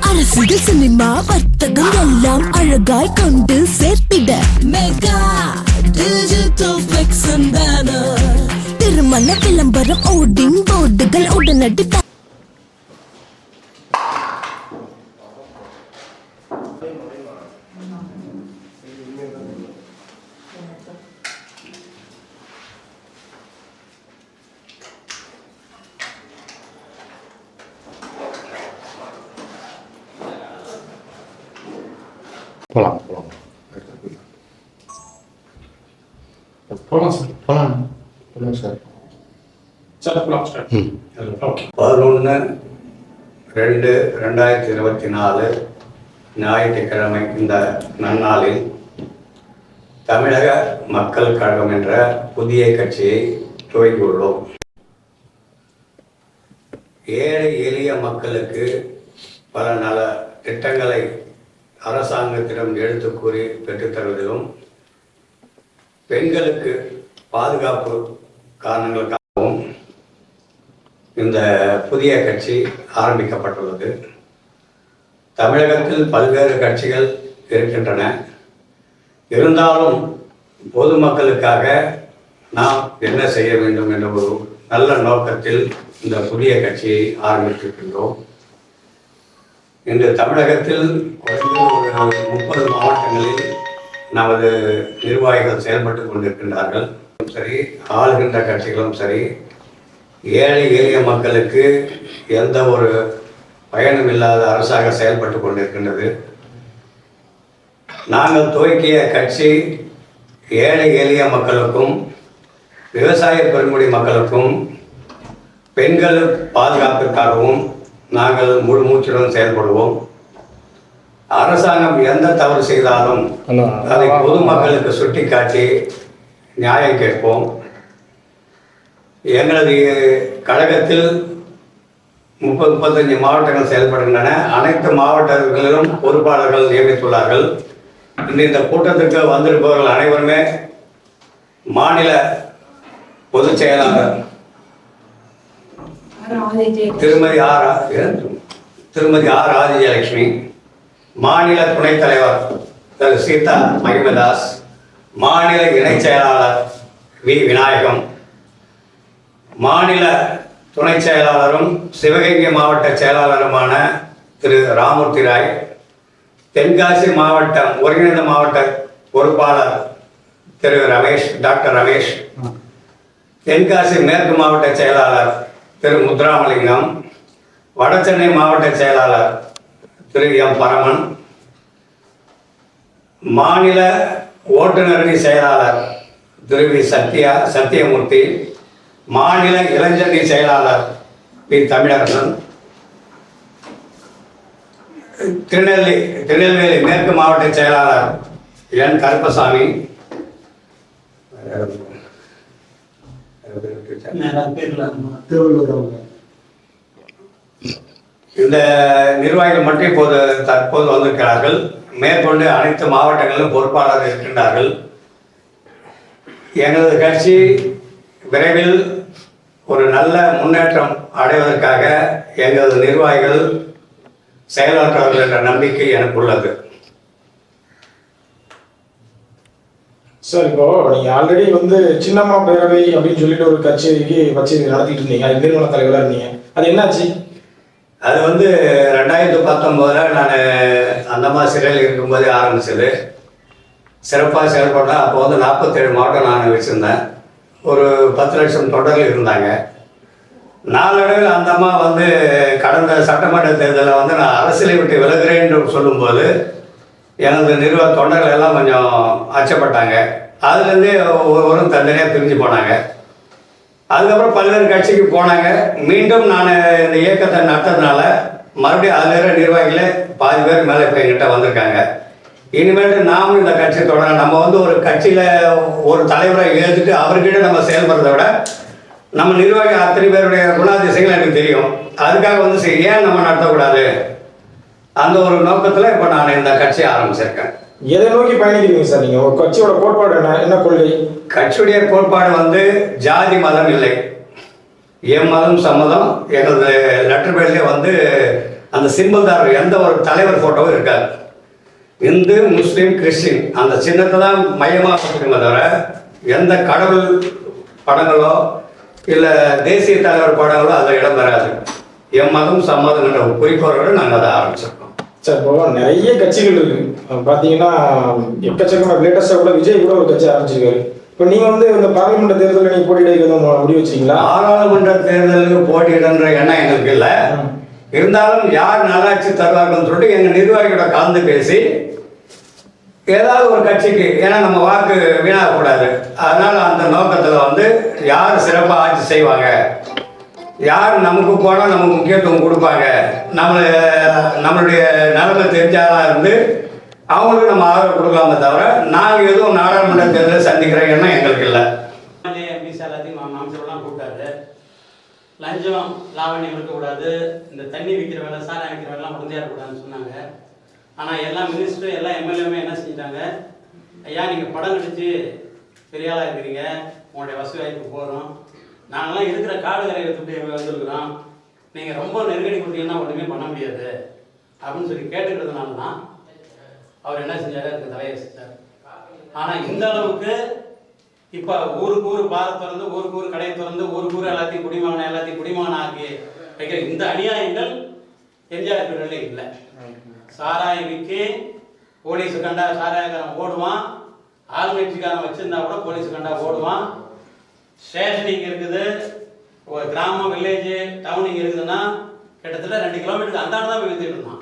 அரசியல் சினிமா வர்த்தகம் எல்லாம் அழகாய் கொண்டு சேர்த்திட. மெகா டிஜிட்டல் பிளெக்ஸ் திருமண விளம்பரம் ஓடிங் போர்டுகள் உடனடி போகலாம் போகலாம் போகலாம் சார் போகலாம் போகலாம் சார் சார் போகலாம் சார் ம் ஓகே பதினொன்று ரெண்டு ரெண்டாயிரத்தி இருபத்தி நாலு ஞாயிற்றுக்கிழமை இந்த நன்னாளில் தமிழக மக்கள் கழகம் என்ற புதிய கட்சியை துவங்கியுள்ளோம் ஏழை எளிய மக்களுக்கு பல நல திட்டங்களை அரசாங்கத்திடம் எடுத்து கூறி பெற்றுத்தருவதிலும் பெண்களுக்கு பாதுகாப்பு காரணங்களுக்காகவும் இந்த புதிய கட்சி ஆரம்பிக்கப்பட்டுள்ளது. தமிழகத்தில் பல்வேறு கட்சிகள் இருக்கின்றன. இருந்தாலும் பொதுமக்களுக்காக நாம் என்ன செய்ய வேண்டும் என்ற ஒரு நல்ல நோக்கத்தில் இந்த புதிய கட்சியை ஆரம்பித்திருக்கின்றோம். இன்று தமிழகத்தில் ஒரு முப்பது மாவட்டங்களில் நமது நிர்வாகிகள் செயல்பட்டு கொண்டிருக்கின்றார்கள். சரி ஆளுகின்ற கட்சிகளும் சரி ஏழை எளிய மக்களுக்கு எந்த ஒரு பயனும் இல்லாத அரசாக செயல்பட்டு கொண்டிருக்கின்றது. நாங்கள் துவக்கிய கட்சி ஏழை எளிய மக்களுக்கும் விவசாய பெருங்குடி மக்களுக்கும் பெண்கள் பாதுகாப்பிற்காகவும் நாங்கள் முழு மூச்சுடன் செயல்படுவோம். அரசாங்கம் எந்த தவறு செய்தாலும். அதை பொதுமக்களுக்கு சுட்டிக்காட்டி நியாயம் கேட்போம். எங்களது கழகத்தில் முப்பது முப்பத்தஞ்சு மாவட்டங்கள் செயல்படுகின்றன. அனைத்து மாவட்டங்களிலும் பொறுப்பாளர்கள் நியமித்துள்ளார்கள். இன்று இந்த கூட்டத்திற்கு வந்திருப்பவர்கள் அனைவருமே மாநில பொதுச் செயலாளர் திருமதி ஆர் ஆ- திருமதி ஆர் ஆதிஜயலட்சுமி மாநில துணைத் தலைவர் திரு சீதா மகிமதாஸ் மாநில இணைச் செயலாளர் வி. விநாயகம் மாநில துணைச் செயலாளரும் சிவகங்கை மாவட்ட செயலாளருமான திரு. ராமூர்த்தி ராய் தென்காசி மாவட்டம் ஒருங்கிணைந்த மாவட்ட பொறுப்பாளர் திரு. ரமேஷ் டாக்டர் ரமேஷ் தென்காசி மேற்கு மாவட்ட செயலாளர் திரு முத்துராமலிங்கம் வடசென்னை மாவட்ட செயலாளர் திரு எம் பரமன் மாநில ஓட்டுநரணி செயலாளர் திரு வி சத்யா சத்யமூர்த்தி மாநில இளைஞரணி செயலாளர் பி தமிழரசன் திருநெல்வேலி திருநெல்வேலி மேற்கு மாவட்ட செயலாளர் என் கருப்பசாமி இந்த நிர்வாகிகள் மட்டும் இப்போது தற்போது வந்திருக்கிறார்கள். மேற்கொண்டு அனைத்து மாவட்டங்களிலும் பொறுப்பாளர் இருக்கின்றார்கள். எங்களது கட்சி விரைவில் ஒரு நல்ல முன்னேற்றம் அடைவதற்காக எங்களது நிர்வாகிகள் செயலாற்றுவார்கள் என்ற நம்பிக்கை எனக்கு உள்ளது சார் இப்போ நீங்க ஆல்ரெடி வந்து சின்னம்மா பேரவை அப்படின்னு சொல்லிட்டு ஒரு கட்சிக்கு வச்சு நடத்திட்டு இருந்தீங்க அது நிறுவன தலைவராக இருந்தீங்க. அது என்னாச்சு? அது வந்து ரெண்டாயிரத்தி பத்தொம்போதில் நான் அந்தமா சிறையில் இருக்கும்போதே ஆரம்பிச்சது. சிறப்பாக செயல்பட்டேன் அப்போ வந்து நாற்பத்தேழு மாவட்டம் நான் வச்சுருந்தேன். ஒரு பத்து லட்சம் தொடர்கள் இருந்தாங்க. நாளடைவில் அந்தம்மா வந்து கடந்த சட்டமன்ற தேர்தலில் வந்து நான் அரசியலை விட்டு விலகுறேன் என்று சொல்லும்போது எனது நிறுவ தொண்டர்கள் எல்லாம் கொஞ்சம் அச்சப்பட்டாங்க. அதுலேருந்தே ஒவ்வொருவரும் தனியாக பிரிஞ்சு போனாங்க. அதுக்கப்புறம் பல்வேறு கட்சிக்கு போனாங்க. மீண்டும் நான் இந்த இயக்கத்தை நடத்ததுனால மறுபடியும் அதில் இருக்கிற நிர்வாகிகளே பாதி பேர் மேலே இப்போ எங்கிட்ட வந்திருக்காங்க. இனிமேட்டு நாமும் இந்த கட்சி தொடர நம்ம வந்து ஒரு கட்சியில் ஒரு தலைவரை ஏற்றுட்டு அவர்கிட்ட நம்ம செயல்படுறத விட நம்ம நிர்வாகி அத்தனை பேருடைய குணாதிசயங்கள் எனக்கு தெரியும். அதுக்காக வந்து சரி ஏன் நம்ம நடத்தக்கூடாது? அந்த ஒரு நோக்கத்தில் இப்போ நான் இந்த கட்சியை ஆரம்பிச்சிருக்கேன். எதை நோக்கி பயணிக்கிறீங்க சார் நீங்க? ஒரு கட்சியோட கோட்பாடு என்ன? என்ன கொள்கை? கட்சியுடைய கோட்பாடு வந்து ஜாதி மதம் இல்லை. என் மதம் சம்மதம் எங்களது லெட்டர் பேர்லேயே வந்து அந்த சிம்பிள் தான் எந்த ஒரு தலைவர் ஃபோட்டோவும் இருக்காது. இந்து முஸ்லீம் கிறிஸ்டின் அந்த சின்னத்தை தான் மையமாக வச்சுக்கோங்க தவிர எந்த கடவுள் படங்களோ இல்லை தேசிய தலைவர் படங்களோ அதில் இடம் பெறாது. என் மதம் சம்மதம்ன்ற ஒரு குறிக்கோளோடு நாங்கள் அதை ஆரம்பிச்சிருக்கோம். சார் இப்போ நிறைய கட்சிகள் இருக்கு. அஹ் பாத்தீங்கன்னா எக்கச்சக்கமா லேட்டஸ்டா கூட விஜய் கூட ஒரு கட்சி ஆரம்பிச்சிருக்காரு. இப்போ நீங்க வந்து இந்த பார்லிமெண்ட் தேர்தலில் நீங்க போட்டியிட முடிவு வச்சிருக்கீங்களா? பாராளுமன்ற தேர்தலுக்கு போட்டியிடன்ற எண்ணம் எங்களுக்கு இல்லை. இருந்தாலும் யார் நல்லாட்சி தருவார்கள்னு சொல்லிட்டு எங்கள் நிர்வாகியோட கலந்து பேசி ஏதாவது ஒரு கட்சிக்கு ஏன்னா நம்ம வாக்கு வீணாகக்கூடாது. அதனால் அந்த நோக்கத்தில் வந்து யார் சிறப்பாக ஆட்சி செய்வாங்க? யார் நமக்கு போனால் நமக்கு முக்கியத்துவம் கொடுப்பாங்க? நம்மளை நம்மளுடைய நிலைமை தெரிஞ்சாலாம் இருந்து அவங்களுக்கு நம்ம ஆதரவு கொடுக்கலாமே தவிர நாங்கள் எதுவும் நாடாளுமன்ற தேர்தலில் சந்திக்கிற எண்ணம் எங்களுக்கு இல்லை. எல்லாத்தையும் மா- கூப்பிட்டாரு. லஞ்சம் லாவணியம் இருக்கக்கூடாது. இந்த தண்ணி விற்கிற வேலை சாரம் விற்கிற வேலைலாம் உடந்தையாக இருக்கக்கூடாதுன்னு சொன்னாங்க. ஆனால் எல்லா மினிஸ்டரும் எல்லா எம்எல்ஏவுமே என்ன செஞ்சிட்டாங்க? ஐயா நீங்கள் படம் நடித்து பெரிய ஆளாக இருக்கிறீங்க. உங்களுடைய வசதி வாய்ப்பு போகிறோம் நாங்களாம் இருக்கிற காடு எடுத்துட்டு வந்திருக்கிறோம் நீங்கள் ரொம்ப நெருக்கடி கொடுத்தீங்கன்னா ஒன்றுமே பண்ண முடியாது. அப்படின்னு சொல்லி கேட்டுக்கிறதுனால தான் அவர் என்ன செஞ்சார்? அதுக்கு தலையை செஞ்சார் ஆனால் இந்த அளவுக்கு இப்போ ஊருக்கு ஊர் பாரை திறந்து ஊருக்கு ஊர் கடையை திறந்து ஊருக்கு ஊர் எல்லாத்தையும் குடிமகனை எல்லாத்தையும் குடிமகன் ஆக்கி வைக்கிற இந்த அநியாயங்கள் எம்ஜிஆர் பீரியடில் இல்லை. சாராயம் விற்கி போலீஸு கண்டா சாராயக்காரன் ஓடுவான். ஆளுங்கட்சிக்காரன் வச்சிருந்தா கூட போலீஸ் கண்டா ஓடுவான். ஸ்டேஷன் இங்கே இருக்குது. ஒரு கிராமம் வில்லேஜ் டவுன் இங்கே இருக்குதுன்னா கிட்டத்தட்ட ரெண்டு கிலோமீட்டருக்கு அந்த தான் போய் வித்துட்டு இருந்தான்.